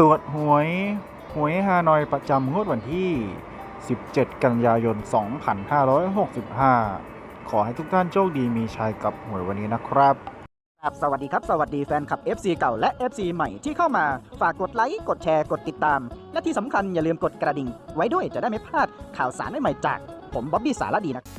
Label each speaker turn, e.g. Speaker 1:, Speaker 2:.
Speaker 1: ตรวจหวยหวยฮานอยประจำงวดวันที่ 17 กันยายน 2565 ขอให้ทุกท่านโชคดีมีชัยกับหวยวันนี้นะครับ
Speaker 2: ครับสวัสดีครับ สวัสดีแฟนคลับ FC เก่าและ FC ใหม่ที่เข้ามาฝากกดไลค์ กดแชร์ กดติดตาม และที่สำคัญอย่าลืมกดกระดิ่ง ไว้ด้วยจะได้ไม่พลาดข่าวสารใหม่ๆจาก ผมบ๊อบบี้สารดีนะครับ